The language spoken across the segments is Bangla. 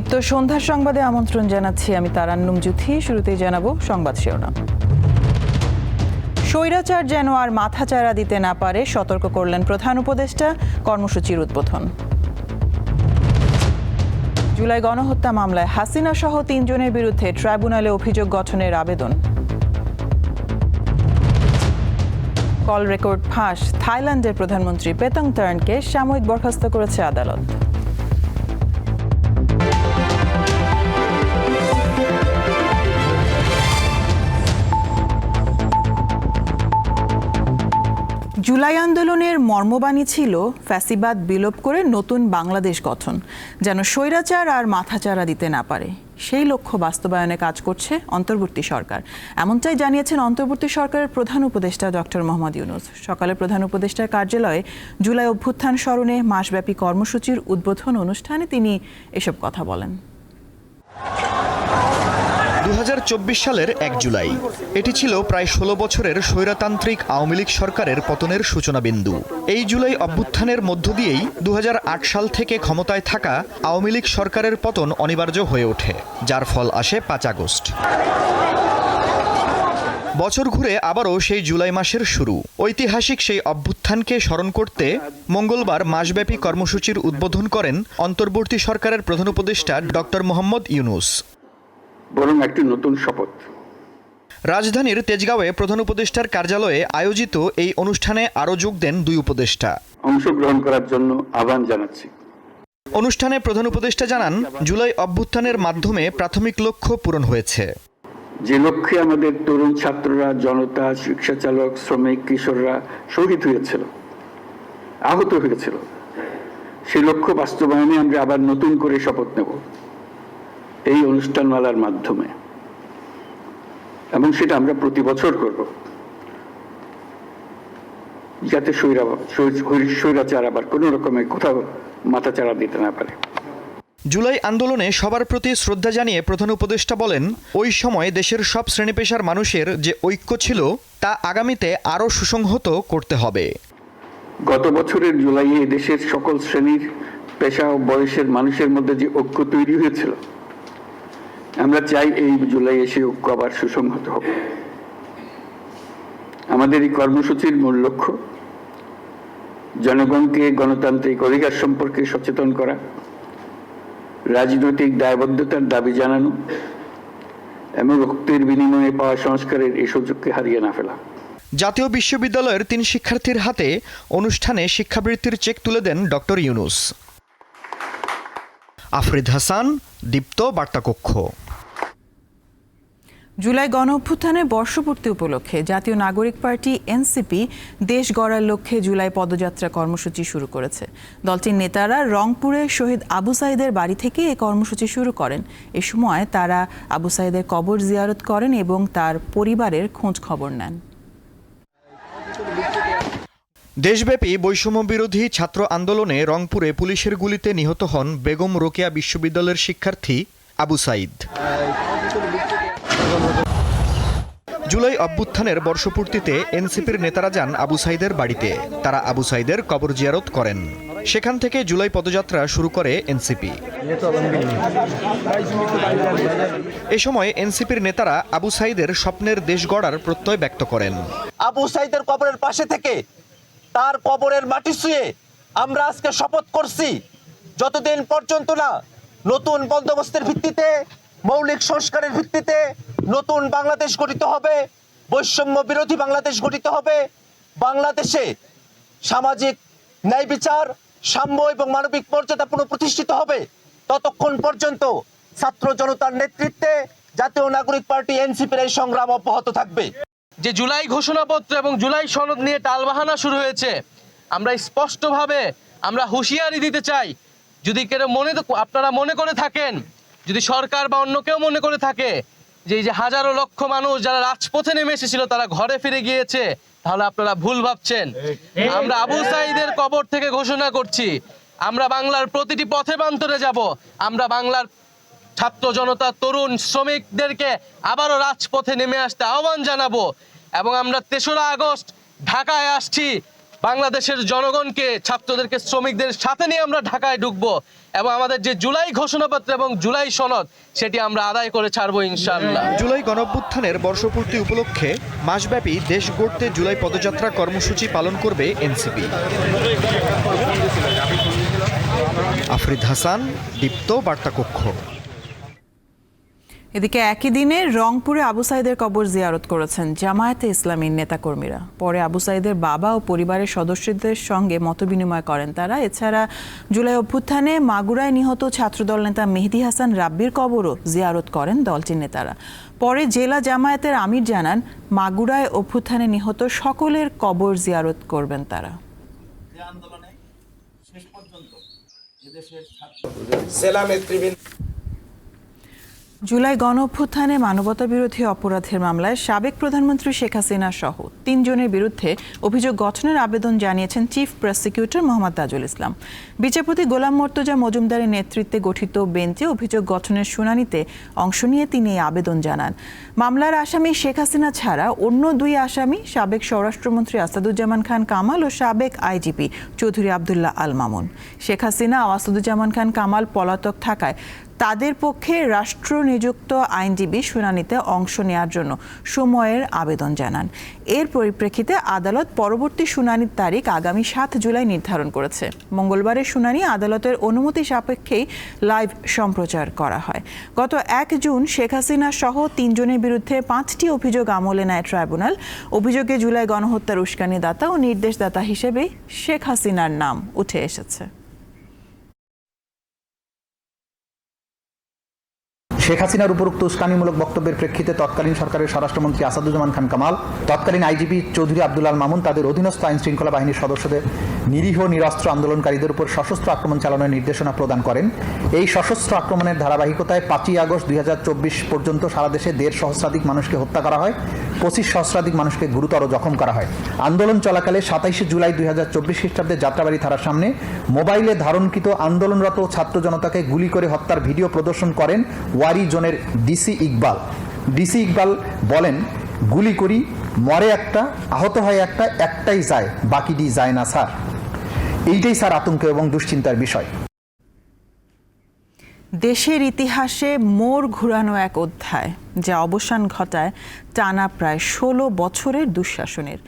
দীপ্ত সন্ধ্যার সংবাদে আমন্ত্রণ জানাচ্ছি আমি তারান্নুম জুথি শুরুতেই জানাব সংবাদ শিরোনাম। স্বৈরাচার যেন আর মাথাচাড়া দিতে না পারে, সতর্ক করলেন প্রধান উপদেষ্টা, কর্মসূচির উদ্বোধন। জুলাই গণহত্যা মামলায় হাসিনা সহ তিনজনের বিরুদ্ধে ট্রাইব্যুনালে অভিযোগ গঠনের আবেদন। কল রেকর্ড ফাঁস, থাইল্যান্ডের প্রধানমন্ত্রী পেতং তার্নকে সাময়িক বরখাস্ত করেছে আদালত। জুলাই আন্দোলনের মর্মবাণী ছিল ফ্যাসিবাদ বিলোপ করে নতুন বাংলাদেশ গঠন, যেন স্বৈরাচার আর মাথাচাড়া দিতে না পারে। সেই লক্ষ্য বাস্তবায়নে কাজ করছে অন্তর্বর্তী সরকার। এমনটাই জানিয়েছেন অন্তর্বর্তী সরকারের প্রধান উপদেষ্টা ডক্টর মোহাম্মদ ইউনুস। সকালে প্রধান উপদেষ্টার কার্যালয়ে জুলাই অভ্যুত্থান স্মরণে মাসব্যাপী কর্মসূচির উদ্বোধন অনুষ্ঠানে তিনি এসব কথা বলেন। দু হাজার চব্বিশ সালের এক জুলাই। এটি ছিল প্রায় ষোলো বছরের স্বৈরতান্ত্রিক আওয়ামী লীগ সরকারের পতনের সূচনা বিন্দু এই জুলাই অভ্যুত্থানের মধ্য দিয়েই দু হাজার আট সাল থেকে ক্ষমতায় থাকা আওয়ামী লীগ সরকারের পতন অনিবার্য হয়ে ওঠে, যার ফল আসে পাঁচ আগস্ট। বছর ঘুরে আবারও সেই জুলাই মাসের শুরু। ঐতিহাসিক সেই অভ্যুত্থানকে স্মরণ করতে মঙ্গলবার মাসব্যাপী কর্মসূচির উদ্বোধন করেন অন্তর্বর্তী সরকারের প্রধান উপদেষ্টা ডক্টর মোহাম্মদ ইউনুস। বরং একটি নতুন শপথ। রাজধানীর তেজগাঁওয়ে প্রধান উপদেষ্টার কার্যালয়ে আয়োজিত এই অনুষ্ঠানে আরও যোগ দেন দুই উপদেষ্টা। অংশগ্রহণ করার জন্য আহ্বান জানাচ্ছি। অনুষ্ঠানে প্রধান উপদেষ্টা জানান জুলাই অভ্যুত্থানের মাধ্যমে প্রাথমিক লক্ষ্য পূরণ হয়েছে। যে লক্ষ্যে আমাদের তরুণ ছাত্ররা জনতা রিক্সা চালক শ্রমিক কিশোররা শহীদ হয়েছিল আহত হয়েছিল সেই লক্ষ্য বাস্তবায়নে আমরা আবার নতুন করে শপথ নেব। এই অনুষ্ঠানমালার মাধ্যমে। এবং সেটা আমরা প্রতি বছর করব। যাতে স্বৈরাচার আবার কোনো রকমের কোথাও মাথাচাড়া দিতে না পারে। জুলাই আন্দোলনে সবার প্রতি শ্রদ্ধা জানিয়ে প্রধান উপদেষ্টা বলেন ওই সময় দেশের সব শ্রেণি পেশার মানুষের যে ঐক্য ছিল তা আগামীতে আরও সুসংহত করতে হবে। গত বছরের জুলাইয়ে দেশের সকল শ্রেণির পেশা ও বয়সের মানুষের মধ্যে যে ঐক্য তৈরি হয়েছিল আমরা চাই এই জুলাইয়ে সেই ঐক্য আবার সুসংহত হবে আমাদের এই কর্মসূচির মূল লক্ষ্য, জনগণকে গণতান্ত্রিক অধিকার সম্পর্কে সচেতন করা, রাজনৈতিক দায়বদ্ধতার দাবি জানানো এবং রক্তের বিনিময়ে পাওয়া সংস্কারের এই সুযোগকে হারিয়ে না ফেলা। জাতীয় বিশ্ববিদ্যালয়ের তিন শিক্ষার্থীর হাতে অনুষ্ঠানে শিক্ষাবৃত্তির চেক তুলে দেন ডক্টর ইউনুস। আফরিদ হাসান, দীপ্ত বার্তাকক্ষ। জুলাই গণ অভ্যুত্থানের বর্ষপূর্তি উপলক্ষে জাতীয় নাগরিক পার্টি এনসিপি দেশ গড়ার লক্ষ্যে জুলাই পদযাত্রা কর্মসূচি শুরু করেছে। দলটির নেতারা রংপুরে শহীদ আবু সাইদের বাড়ি থেকে এই কর্মসূচি শুরু করেন। এ সময় তারা আবু সাইদের কবর জিয়ারত করেন এবং তার পরিবারের খোঁজ খবর নেন। দেশব্যাপী বৈষম্য বিরোধী ছাত্র আন্দোলনে রংপুরে পুলিশের গুলিতে নিহত হন বেগম রোকেয়া বিশ্ববিদ্যালয়ের শিক্ষার্থী আবু সাইদ। জুলাই অভ্যুত্থানের বর্ষপূর্তিতে এনসিপির নেতারা যান আবু সাইদের বাড়িতে। তারা আবু সাইদের কবর জিয়ারত করেন। সেখান থেকে জুলাই পদযাত্রা শুরু করে এনসিপি। এ সময় এনসিপির নেতারা আবু সাইদের স্বপ্নের দেশ গড়ার প্রত্যয় ব্যক্ত করেন। আবু সাইদের কবরের পাশে থেকে তার কবরের মাটি শুয়ে আমরা আজকে শপথ করছি। যতদিন পর্যন্ত না নতুন বন্দোবস্তের ভিত্তিতে, মৌলিক সংস্কারের ভিত্তিতে নতুন বাংলাদেশ গঠিত হবে, বৈষম্য বিরোধী বাংলাদেশ গঠিত হবে, বাংলাদেশে সামাজিক ন্যায় বিচার, সাম্য এবং মানবিক মর্যাদা পুনঃপ্রতিষ্ঠিত হবে। ততক্ষণ পর্যন্ত ছাত্র জনতার নেতৃত্বে জাতীয় নাগরিক পার্টি, এনসিপির এই সংগ্রাম অব্যাহত থাকবে। যে জুলাই ঘোষণাপত্র এবং জুলাই সনদ নিয়ে টালবাহানা শুরু হয়েছে, আমরা স্পষ্টভাবে, আমরা হুঁশিয়ারি দিতে চাই। যদি কেউ মনে আপনারা মনে করে থাকেন, যদি সরকার বা অন্য কেউ মনে করে থাকে যে এই যে হাজারো লক্ষ মানুষ যারা রাজপথে নেমে এসেছিল, তারা ঘরে ফিরে গিয়েছে, তাহলে আপনারা ভুল ভাবছেন। আমরা আবু সাইদের কবর থেকে ঘোষণা করছি, আমরা বাংলার প্রতিটি পথে প্রান্তরে যাব, আমরা বাংলার ছাত্র জনতা, তরুণ, শ্রমিকদেরকে আবারও রাজপথে নেমে আসতে আহ্বান জানাব। এবং আমরা তেসরা আগস্ট ঢাকায় আসছি। বাংলাদেশের জনগণকে, ছাত্রদেরকে, শ্রমিকদের সাথে নিয়ে আমরা ঢাকায় ঢুকবো এবং আমাদের যে জুলাই ঘোষণাপত্র এবং জুলাই সনদ, সেটি আমরা আদায় করে ছাড়বো ইনশাআল্লাহ। জুলাই গণঅভ্যুত্থানের বর্ষপূর্তি উপলক্ষে মাসব্যাপী দেশ গড়তে জুলাই পদযাত্রা কর্মসূচি পালন করবে এনসিপি। আফরিদ হাসান, দীপ্ত বার্তা কক্ষ এদিকে একই দিনে রংপুরে আবু সাইদের কবর জিয়ারত করেছেন জামায়াতে ইসলামীর নেতাকর্মীরা। পরে আবু সাইদের বাবা ও পরিবারের সদস্যদের সঙ্গে মতবিনিময় করেন তারা। এছাড়া জুলাই অভ্যুত্থানে মাগুরায় নিহত ছাত্রদল নেতা মেহেদি হাসান রাব্বির কবরও জিয়ারত করেন দলটির নেতারা। পরে জেলা জামায়াতের আমির জানান, মাগুরায় অভ্যুত্থানে নিহত সকলের কবর জিয়ারত করবেন তারা। গণ অভ্যুত্থানে মানবতা বিরোধী অপরাধের মামলায় সাবেক প্রধানমন্ত্রী শেখ হাসিনা সহ তিনজনের বিরুদ্ধে অভিযোগ গঠনের আবেদন জানিয়েছেন চিফ প্রসিকিউটর মোহাম্মদ তাজুল ইসলাম। বিচারপতি গোলাম মর্তজা মজুমদারের নেতৃত্বে গঠিত বেঞ্চে অভিযোগ গঠনের শুনানিতে অংশ নিয়ে তিনি এই আবেদন জানান। মামলার আসামি শেখ হাসিনা ছাড়া অন্য দুই আসামি সাবেক স্বরাষ্ট্রমন্ত্রী আসাদুজ্জামান খান কামাল ও সাবেক আইজিপি চৌধুরী আবদুল্লাহ আল মামুন। শেখ হাসিনা ও আসাদুজ্জামান খান কামাল পলাতক থাকায় তাদের পক্ষে রাষ্ট্র নিযুক্ত আইনজীবী শুনানিতে অংশ নেওয়ার জন্য সময়ের আবেদন জানান। এর পরিপ্রেক্ষিতে আদালত পরবর্তী শুনানির তারিখ আগামী সাত জুলাই নির্ধারণ করেছে। মঙ্গলবারের শুনানি আদালতের অনুমতি সাপেক্ষেই লাইভ সম্প্রচার করা হয়। গত এক জুন শেখ হাসিনা সহ তিনজনের বিরুদ্ধে পাঁচটি অভিযোগ আমলে নেয় ট্রাইব্যুনাল। অভিযোগে জুলাই গণহত্যার উস্কানিদাতা ও নির্দেশদাতা হিসেবে শেখ হাসিনার নাম উঠে এসেছে। শেখ হাসিনার উপরোক্ত উস্কানিমূলক বক্তব্যের প্রেক্ষিতে তৎকালীন সরকারের স্বরাষ্ট্রমন্ত্রী আসাদুজ্জামান খান কামাল, তৎকালীন আইজিপি চৌধুরী আব্দুল আল মামুন তাদের অধীনস্থ আইন শৃঙ্খলা বাহিনীর সদস্যদের নিরীহ নিরস্ত্র আন্দোলনকারীদের উপর সশস্ত্র আক্রমণ চালানোর নির্দেশনা প্রদান করেন। এই সশস্ত্র আক্রমণের ধারাবাহিকতায় পাঁচই আগস্ট দুই হাজার চব্বিশ পর্যন্ত সারা দেশে দেড় সহস্রাধিক মানুষকে হত্যা করা হয়। পঁচিশ সহস্রাধিক মানুষকে গুরুতর জখম করা হয়। আন্দোলন চলাকালে সাতাইশে জুলাই দুই হাজার চব্বিশ খ্রিস্টাব্দে যাত্রাবাড়ি থানার সামনে মোবাইলে ধারণকৃত আন্দোলনরত ছাত্র জনতাকে গুলি করে হত্যার ভিডিও প্রদর্শন করেন ওয়ারি জোনের ডিসি ইকবাল। ডিসি ইকবাল বলেন, গুলি করি, মরে একটা, আহত হয় একটা, একটাই যায়, বাকিটি যায় না স্যার। এইটাই স্যার আতঙ্ক এবং দুশ্চিন্তার বিষয়। দেশের ইতিহাসে মোড় ঘুরানো এক অধ্যায়, যা অবসান ঘটায় টানা প্রায় ষোলো বছরের দুঃশাসনের।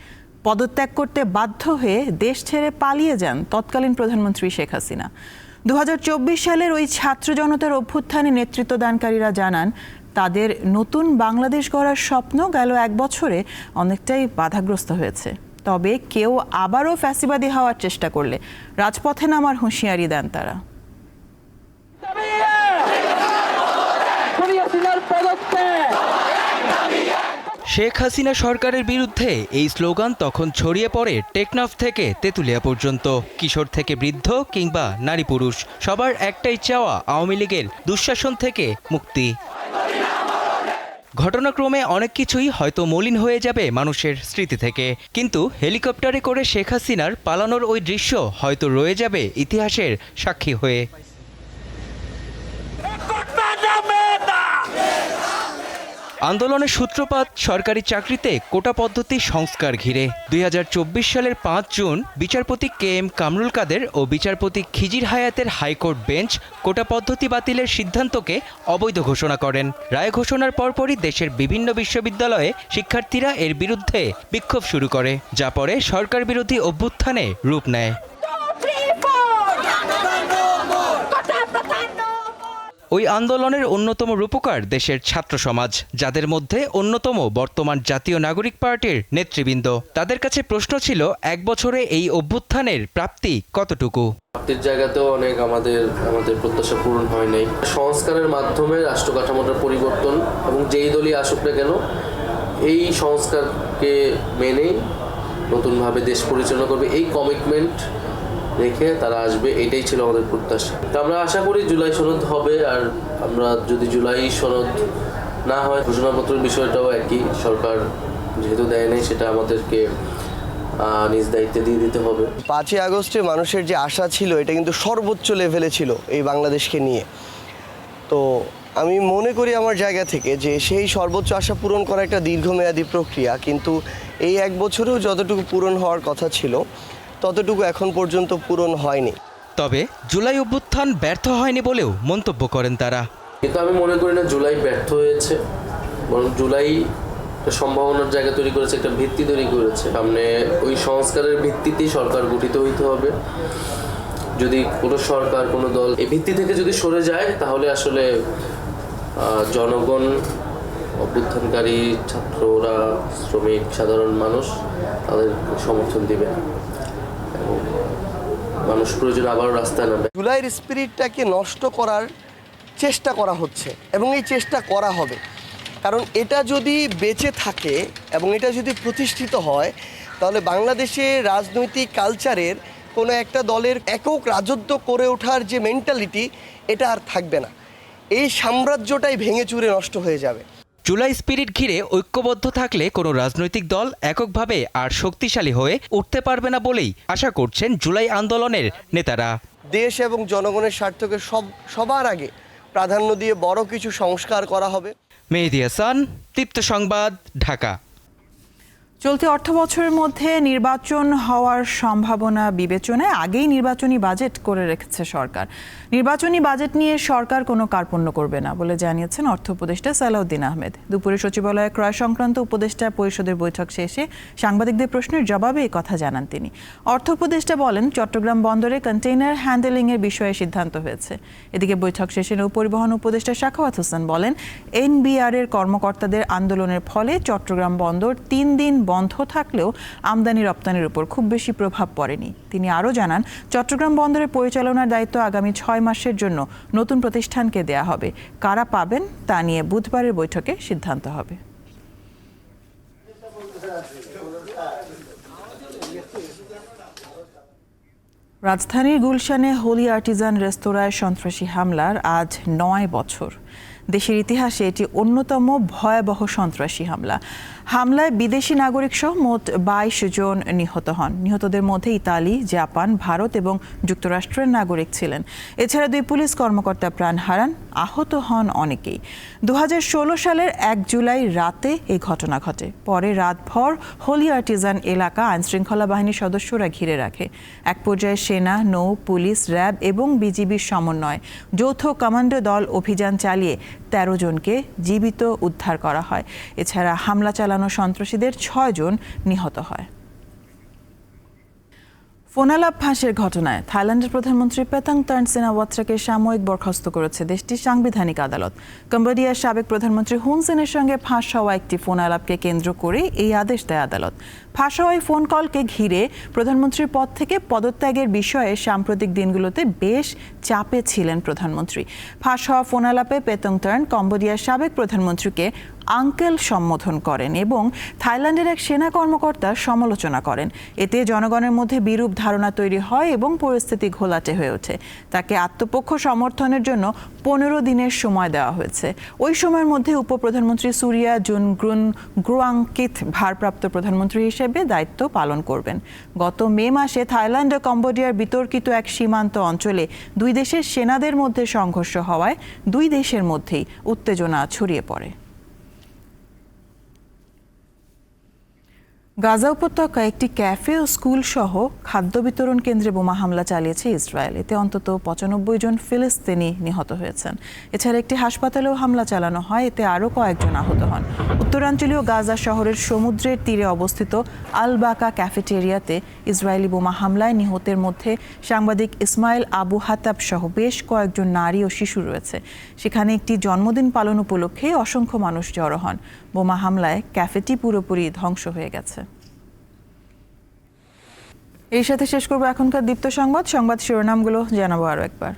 পদত্যাগ করতে বাধ্য হয়ে দেশ ছেড়ে পালিয়ে যান তৎকালীন প্রধানমন্ত্রী শেখ হাসিনা। দু হাজার চব্বিশ সালের ওই ছাত্র জনতার অভ্যুত্থানে নেতৃত্বদানকারীরা জানান, তাদের নতুন বাংলাদেশ গড়ার স্বপ্ন গেল এক বছরে অনেকটাই বাধাগ্রস্ত হয়েছে। তবে কেউ আবারও ফ্যাসিবাদী হওয়ার চেষ্টা করলে রাজপথে নামার হুঁশিয়ারি দেন তারা। শেখ হাসিনা সরকারের বিরুদ্ধে এই স্লোগান তখন ছড়িয়ে পড়ে টেকনাফ থেকে তেঁতুলিয়া পর্যন্ত। কিশোর থেকে বৃদ্ধ কিংবা নারী পুরুষ, সবার একটাই চাওয়া আওয়ামী লীগের দুঃশাসন থেকে মুক্তি। ঘটনাক্রমে অনেক কিছুই হয়তো মলিন হয়ে যাবে মানুষের স্মৃতি থেকে। কিন্তু হেলিকপ্টারে করে শেখ হাসিনার পালানোর ওই দৃশ্য হয়তো রয়ে যাবে ইতিহাসের সাক্ষী হয়ে। আন্দোলনের সূত্রপাত, সরকারি চাকরিতে কোটা পদ্ধতি সংস্কার ঘিরে। দুই হাজার চব্বিশ সালের পাঁচ জুন বিচারপতি কে এম কামরুল কাদের ও বিচারপতি খিজির হায়াতের হাইকোর্ট বেঞ্চ কোটা পদ্ধতি বাতিলের সিদ্ধান্তকে অবৈধ ঘোষণা করেন। রায় ঘোষণার পরপরই দেশের বিভিন্ন বিশ্ববিদ্যালয়ে শিক্ষার্থীরা এর বিরুদ্ধে বিক্ষোভ শুরু করে, যা পরে সরকার বিরোধী অভ্যুত্থানে রূপ নেয়। ওই আন্দোলনের অন্যতম রূপকার দেশের ছাত্র সমাজ, যাদের মধ্যে অন্যতম বর্তমান জাতীয় নাগরিক পার্টির নেতৃবৃন্দ। তাদের কাছে প্রশ্ন ছিল, এক বছরে এই অভ্যুত্থানের প্রাপ্তি কতটুকু? প্রাপ্তির জায়গাতেও অনেক আমাদের আমাদের প্রত্যাশা পূরণ হয় নাই। সংস্কারের মাধ্যমে রাষ্ট্র কাঠামোটার পরিবর্তন এবং যেই দলই আসুক না কেন, এই সংস্কারকে মেনেই নতুনভাবে দেশ পরিচালনা করবে। এই কমিটমেন্ট রেখে তারা আসবে, এটাই ছিল আমাদের প্রত্যাশা। তো আমরা আশা করি জুলাই সনদ হবে আর আমরা যদি জুলাই সনদ না হয়, ঘোষণাপত্রের বিষয়টাও একই, সরকার যেহেতু দেয় সেটা আমাদেরকে নিজ দায়িত্বে দিয়ে দিতে হবে। পাঁচই আগস্টে মানুষের যে আশা ছিল, এটা কিন্তু সর্বোচ্চ লেভেলে ছিল এই বাংলাদেশকে নিয়ে। তো আমি মনে করি আমার জায়গা থেকে যে সেই সর্বোচ্চ আশা পূরণ করা একটা দীর্ঘমেয়াদী প্রক্রিয়া, কিন্তু এই এক বছরেও যতটুকু পূরণ হওয়ার কথা ছিল ততটুকু এখন পর্যন্ত পূরণ হয়নি। তবে জুলাই অভ্যুত্থান ব্যর্থ হয়নি বলেও মন্তব্য করেন তারা। কিন্তু আমি মনে করি না জুলাই ব্যর্থ হয়েছে বরং জুলাই একটা সম্ভাবনার জায়গা তৈরি করেছে একটা ভিত্তি তৈরি করেছে। সামনে ওই সংস্কারের ভিত্তিতেই সরকার গঠিত হইতে হবে। যদি কোনো সরকার কোনো দল এই ভিত্তি থেকে যদি সরে যায় তাহলে আসলে জনগণ অভ্যুত্থানকারী ছাত্ররা শ্রমিক সাধারণ মানুষ তাদের সমর্থন দিবে মানুষ প্রয়োজন নামবে। জুলাইয়ের স্পিরিটটাকে নষ্ট করার চেষ্টা করা হচ্ছে এবং এই চেষ্টা করা হবে। কারণ এটা যদি বেঁচে থাকে এবং এটা যদি প্রতিষ্ঠিত হয়, তাহলে বাংলাদেশে রাজনৈতিক কালচারের কোনো একটা দলের একক রাজত্ব করে ওঠার যে মেন্টালিটি এটা আর থাকবে না। এই সাম্রাজ্যটাই ভেঙে চুরে নষ্ট হয়ে যাবে। জুলাই স্পিরিট ঘিরে ঐক্যবদ্ধ থাকলে কোনো রাজনৈতিক দল এককভাবে আর শক্তিশালী হয়ে উঠতে পারবে না বলেই আশা করছেন জুলাই আন্দোলনের নেতারা। দেশ এবং জনগণের স্বার্থকে সব সবার আগে প্রাধান্য দিয়ে বড় কিছু সংস্কার করা হবে। মেহেদি হাসান তৃপ্ত সংবাদ ঢাকা। চলতি অর্থ বছরের মধ্যে নির্বাচন হওয়ার সম্ভাবনা বিবেচনায় আগেই নির্বাচনী বাজেট করে রেখেছে সরকার। নির্বাচনী বাজেট নিয়ে সরকার কোনো কার্পণ্য করবে না বলে জানিয়েছেন অর্থ উপদেষ্টা সালাউদ্দিন আহমেদ। দুপুরে সচিবালয়ে ক্রয় সংক্রান্ত উপদেষ্টা পরিষদের বৈঠক শেষে সাংবাদিকদের প্রশ্নের জবাবে এই কথা জানান তিনি। অর্থ উপদেষ্টা বলেন, চট্টগ্রাম বন্দরে কন্টেইনার হ্যান্ডেলিংয়ের বিষয়ে সিদ্ধান্ত হয়েছে। এদিকে বৈঠক শেষে নৌ পরিবহন উপদেষ্টা শাখাওয়াত হোসেন বলেন এনবিআর এর কর্মকর্তাদের আন্দোলনের ফলে চট্টগ্রাম বন্দর তিন দিন বন্ধ থাকলেও আমদানি রপ্তানির উপর খুব বেশি প্রভাব পড়েনি। তিনি আরও জানান, চট্টগ্রাম বন্দরের পরিচালনার দায়িত্ব আগামী ছয় মাসের জন্য নতুন প্রতিষ্ঠানকে দেয়া হবে। কারা পাবেন তা নিয়ে বুধবারের বৈঠকে সিদ্ধান্ত হবে। রাজধানীর গুলশানে হোলি আর্টিজান রেস্তোরাঁয় সন্ত্রাসী হামলার আজ নয় বছর। দেশের ইতিহাসে এটি অন্যতম ভয়াবহ সন্ত্রাসী হামলা। হামলায় বিদেশি নাগরিক সহ মোট বাইশ জন নিহত হন। নিহতদের মধ্যে ইতালি, জাপান, ভারত এবং যুক্তরাষ্ট্রের নাগরিক ছিলেন। এছাড়া দুই পুলিশ কর্মকর্তা প্রাণ হারান, আহত হন অনেকেই। দুহাজার ষোলো সালের এক জুলাই রাতে এই ঘটনা ঘটে। পরে রাতভর হোলি আর্টিজান এলাকা আইনশৃঙ্খলা বাহিনীর সদস্যরা ঘিরে রাখে। এক পর্যায়ে সেনা, নৌ, পুলিশ, র্যাব এবং বিজিবির সমন্বয় যৌথ কমান্ডো দল অভিযান চালিয়ে তেরো জনকে জীবিত উদ্ধার করা হয়। এছাড়া হামলা চালানো সন্ত্রাসীদের ছয় জন নিহত হয়। ফোনালাপ ফাঁসের ঘটনায় থাইল্যান্ডের প্রধানমন্ত্রী পেতাং তার্ন সেনাওয়াত্রাকে সাময়িক বরখাস্ত করেছে দেশটির সাংবিধানিক আদালত। কম্বোডিয়ার সাবেক প্রধানমন্ত্রী হুন সেনের সঙ্গে ফাঁস হওয়া একটি ফোন আলাপকে কেন্দ্র করে এই আদেশ দেয় আদালত। ফাঁস হওয়া এই ফোন কলকে ঘিরে প্রধানমন্ত্রীর পদ থেকে পদত্যাগের বিষয়ে সাম্প্রতিক দিনগুলোতে বেশ চাপে ছিলেন প্রধানমন্ত্রী। ফাঁস হওয়া ফোন আলাপে পেতং টার্ন কম্বোডিয়ার সাবেক প্রধানমন্ত্রীকে আঙ্কেল সম্বোধন করেন এবং থাইল্যান্ডের এক সেনা কর্মকর্তা সমালোচনা করেন। এতে জনগণের মধ্যে বিরূপ ধারণা তৈরি হয় এবং পরিস্থিতি ঘোলাটে হয়ে ওঠে। তাকে আত্মপক্ষ সমর্থনের জন্য পনেরো দিনের সময় দেওয়া হয়েছে। ওই সময়ের মধ্যে উপপ্রধানমন্ত্রী সুরিয়া জুন গ্রুন গ্রুয়াংকিথ ভারপ্রাপ্ত প্রধানমন্ত্রী হিসেবে দায়িত্ব পালন করবেন। গত মে মাসে থাইল্যান্ড ও কম্বোডিয়ার বিতর্কিত এক সীমান্ত অঞ্চলে দুই দেশের সেনাদের মধ্যে সংঘর্ষ হওয়ায় দুই দেশের মধ্যেই উত্তেজনা ছড়িয়ে পড়ে। গাজা উপত্যকায় একটি ক্যাফে ও স্কুল সহ খাদ্য বিতরণ কেন্দ্রে বোমা হামলা চালিয়েছে ইসরায়েল। এতে অন্তত পঁচানব্বই জন ফিলিস্তিনি নিহত হয়েছেন। এছাড়া একটি হাসপাতালেও হামলা চালানো হয়। এতে আরও কয়েকজন আহত হন। উত্তরাঞ্চলীয় গাজা শহরের সমুদ্রের তীরে অবস্থিত আলবাকা ক্যাফেটেরিয়াতে ইসরায়েলি বোমা হামলায় নিহতের মধ্যে সাংবাদিক ইসমাইল আবু হাতাব সহ বেশ কয়েকজন নারী ও শিশু রয়েছে। সেখানে একটি জন্মদিন পালন উপলক্ষে অসংখ্য মানুষ জড়ো হন। বোমা হামলায় ক্যাফেটি পুরোপুরি ধ্বংস হয়ে গেছে। এই সাথে শেষ করব এখনকার দীপ্ত সংবাদ। সংবাদ শিরোনামগুলো জানাব আরও একবার।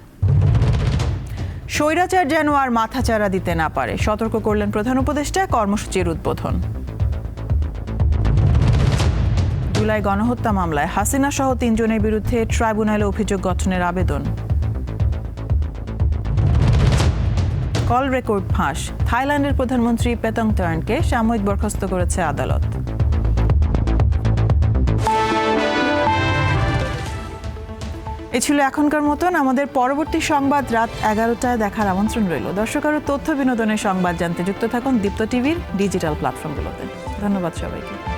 স্বৈরাচার যেন আর মাথাচাড়া দিতে না পারে, সতর্ক করলেন প্রধান উপদেষ্টা, কর্মসূচির উদ্বোধন। জুলাই গণহত্যা মামলায় হাসিনা সহ তিনজনের বিরুদ্ধে ট্রাইব্যুনালে অভিযোগ গঠনের আবেদন। কল রেকর্ড ফাঁস, থাইল্যান্ডের প্রধানমন্ত্রী পেতং টার্নকে সাময়িক বরখাস্ত করেছে আদালত। এ ছিল এখনকার মতন। আমাদের পরবর্তী সংবাদ রাত এগারোটায় দেখার আমন্ত্রণ রইল। দর্শক আরও তথ্য বিনোদনের সংবাদ জানতে যুক্ত থাকুন দীপ্ত টিভির ডিজিটাল প্ল্যাটফর্মগুলোতে। ধন্যবাদ সবাইকে।